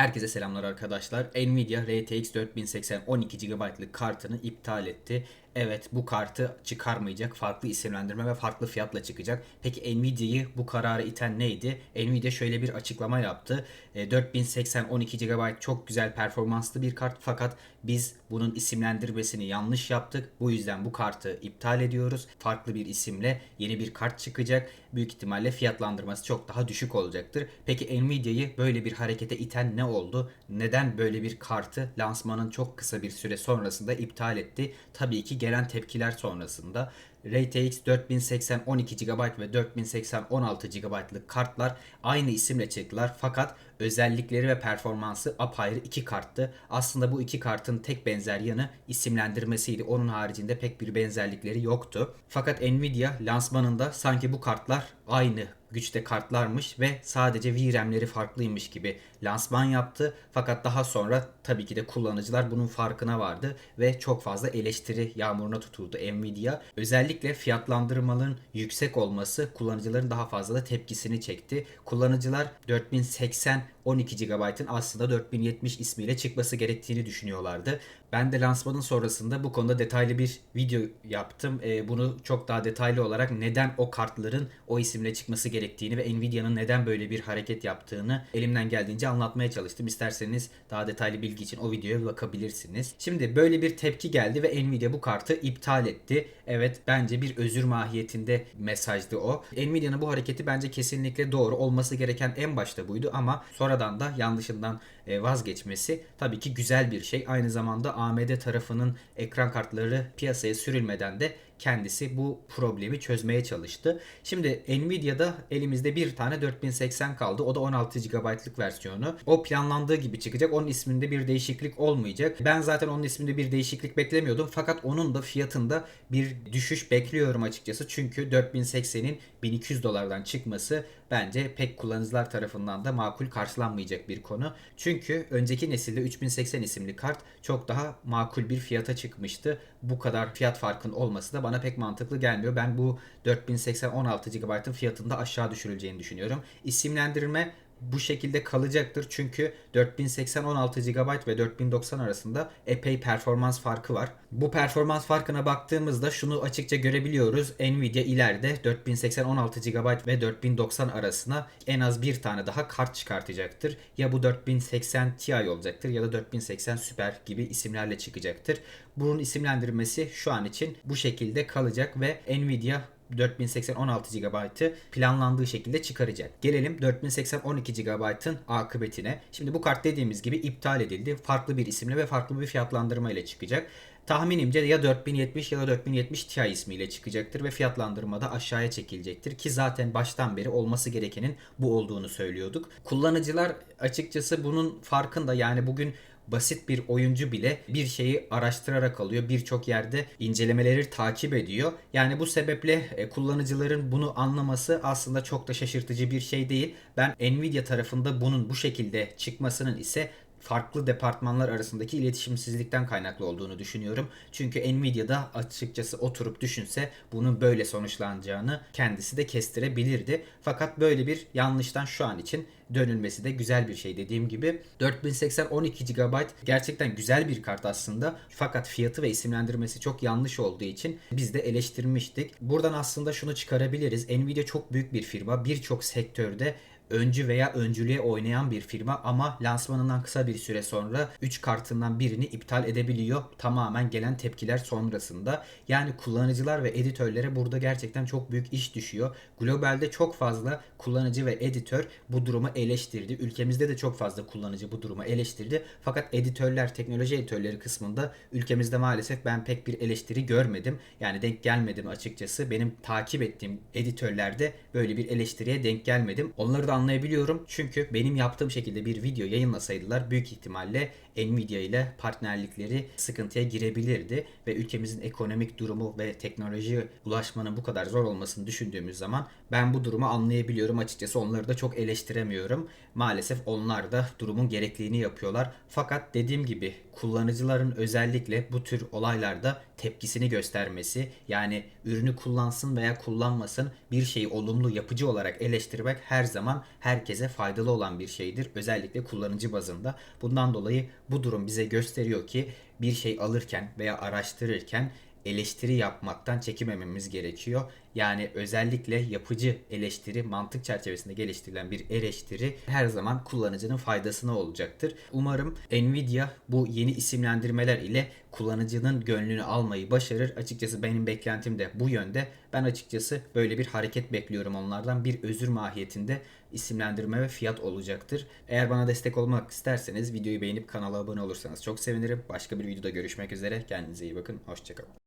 Herkese selamlar arkadaşlar. Nvidia RTX 4080 12 GB'lık kartını iptal etti. Evet bu kartı çıkarmayacak. Farklı isimlendirme ve farklı fiyatla çıkacak. Peki Nvidia'yı bu karara iten neydi? Nvidia şöyle bir açıklama yaptı. E, 4080 12 GB çok güzel performanslı bir kart fakat biz bunun isimlendirmesini yanlış yaptık. Bu yüzden bu kartı iptal ediyoruz. Farklı bir isimle yeni bir kart çıkacak. Büyük ihtimalle fiyatlandırması çok daha düşük olacaktır. Peki Nvidia'yı böyle bir harekete iten ne oldu? Neden böyle bir kartı lansmanın çok kısa bir süre sonrasında iptal etti? Tabii ki gelen tepkiler sonrasında. RTX 4080 12 GB ve 4080 16 GB'lık kartlar aynı isimle çıktılar fakat özellikleri ve performansı apayrı iki karttı. Aslında bu iki kartın tek benzer yanı isimlendirmesiydi. Onun haricinde pek bir benzerlikleri yoktu. Fakat Nvidia lansmanında sanki bu kartlar aynı güçte kartlarmış ve sadece VRAM'leri farklıymış gibi lansman yaptı. Fakat daha sonra tabii ki de kullanıcılar bunun farkına vardı ve çok fazla eleştiri yağmuruna tutuldu Nvidia. Özellikle fiyatlandırmaların yüksek olması kullanıcıların daha fazla da tepkisini çekti. Kullanıcılar 4080 12 GB'ın aslında 4070 ismiyle çıkması gerektiğini düşünüyorlardı. Ben de lansmanın sonrasında bu konuda detaylı bir video yaptım. Ee, bunu çok daha detaylı olarak neden o kartların o isimle çıkması gerektiğini ve Nvidia'nın neden böyle bir hareket yaptığını elimden geldiğince anlatmaya çalıştım. İsterseniz daha detaylı bilgi için o videoya bakabilirsiniz. Şimdi böyle bir tepki geldi ve Nvidia bu kartı iptal etti. Evet bence bir özür mahiyetinde mesajdı o. Nvidia'nın bu hareketi bence kesinlikle doğru olması gereken en başta buydu ama sonradan da yanlışından e, vazgeçmesi tabii ki güzel bir şey. Aynı zamanda AMD tarafının ekran kartları piyasaya sürülmeden de kendisi bu problemi çözmeye çalıştı. Şimdi Nvidia'da elimizde bir tane 4080 kaldı. O da 16 GB'lık versiyonu. O planlandığı gibi çıkacak. Onun isminde bir değişiklik olmayacak. Ben zaten onun isminde bir değişiklik beklemiyordum. Fakat onun da fiyatında bir düşüş bekliyorum açıkçası. Çünkü 4080'in 1200 dolardan çıkması bence pek kullanıcılar tarafından da makul karşılanmayacak bir konu. Çünkü önceki nesilde 3080 isimli kart çok daha makul bir fiyata çıkmıştı. Bu kadar fiyat farkın olması da bana pek mantıklı gelmiyor. Ben bu 4080 16 GB'ın fiyatında aşağı düşürüleceğini düşünüyorum. İsimlendirme bu şekilde kalacaktır. Çünkü 4080 16 GB ve 4090 arasında epey performans farkı var. Bu performans farkına baktığımızda şunu açıkça görebiliyoruz. Nvidia ileride 4080 16 GB ve 4090 arasına en az bir tane daha kart çıkartacaktır. Ya bu 4080 Ti olacaktır ya da 4080 Super gibi isimlerle çıkacaktır. Bunun isimlendirmesi şu an için bu şekilde kalacak ve Nvidia 4080 16 GB'ı planlandığı şekilde çıkaracak. Gelelim 4080 12 GB'ın akıbetine. Şimdi bu kart dediğimiz gibi iptal edildi. Farklı bir isimle ve farklı bir fiyatlandırma ile çıkacak. Tahminimce ya 4070 ya da 4070 Ti ismiyle çıkacaktır ve fiyatlandırmada aşağıya çekilecektir ki zaten baştan beri olması gerekenin bu olduğunu söylüyorduk. Kullanıcılar açıkçası bunun farkında yani bugün basit bir oyuncu bile bir şeyi araştırarak alıyor. Birçok yerde incelemeleri takip ediyor. Yani bu sebeple e, kullanıcıların bunu anlaması aslında çok da şaşırtıcı bir şey değil. Ben Nvidia tarafında bunun bu şekilde çıkmasının ise farklı departmanlar arasındaki iletişimsizlikten kaynaklı olduğunu düşünüyorum. Çünkü Nvidia'da açıkçası oturup düşünse bunun böyle sonuçlanacağını kendisi de kestirebilirdi. Fakat böyle bir yanlıştan şu an için dönülmesi de güzel bir şey dediğim gibi. 4080 12 GB gerçekten güzel bir kart aslında. Fakat fiyatı ve isimlendirmesi çok yanlış olduğu için biz de eleştirmiştik. Buradan aslında şunu çıkarabiliriz. Nvidia çok büyük bir firma. Birçok sektörde öncü veya öncülüğe oynayan bir firma ama lansmanından kısa bir süre sonra 3 kartından birini iptal edebiliyor. Tamamen gelen tepkiler sonrasında. Yani kullanıcılar ve editörlere burada gerçekten çok büyük iş düşüyor. Globalde çok fazla kullanıcı ve editör bu durumu eleştirdi. Ülkemizde de çok fazla kullanıcı bu durumu eleştirdi. Fakat editörler, teknoloji editörleri kısmında ülkemizde maalesef ben pek bir eleştiri görmedim. Yani denk gelmedim açıkçası. Benim takip ettiğim editörlerde böyle bir eleştiriye denk gelmedim. Onları da anlayabiliyorum. Çünkü benim yaptığım şekilde bir video yayınlasaydılar büyük ihtimalle Nvidia ile partnerlikleri sıkıntıya girebilirdi ve ülkemizin ekonomik durumu ve teknoloji ulaşmanın bu kadar zor olmasını düşündüğümüz zaman ben bu durumu anlayabiliyorum açıkçası onları da çok eleştiremiyorum. Maalesef onlar da durumun gerekliliğini yapıyorlar. Fakat dediğim gibi kullanıcıların özellikle bu tür olaylarda tepkisini göstermesi yani ürünü kullansın veya kullanmasın bir şeyi olumlu yapıcı olarak eleştirmek her zaman herkese faydalı olan bir şeydir. Özellikle kullanıcı bazında. Bundan dolayı bu durum bize gösteriyor ki bir şey alırken veya araştırırken eleştiri yapmaktan çekinmememiz gerekiyor. Yani özellikle yapıcı eleştiri, mantık çerçevesinde geliştirilen bir eleştiri her zaman kullanıcının faydasına olacaktır. Umarım Nvidia bu yeni isimlendirmeler ile kullanıcının gönlünü almayı başarır. Açıkçası benim beklentim de bu yönde. Ben açıkçası böyle bir hareket bekliyorum onlardan. Bir özür mahiyetinde isimlendirme ve fiyat olacaktır. Eğer bana destek olmak isterseniz videoyu beğenip kanala abone olursanız çok sevinirim. Başka bir videoda görüşmek üzere. Kendinize iyi bakın. Hoşçakalın.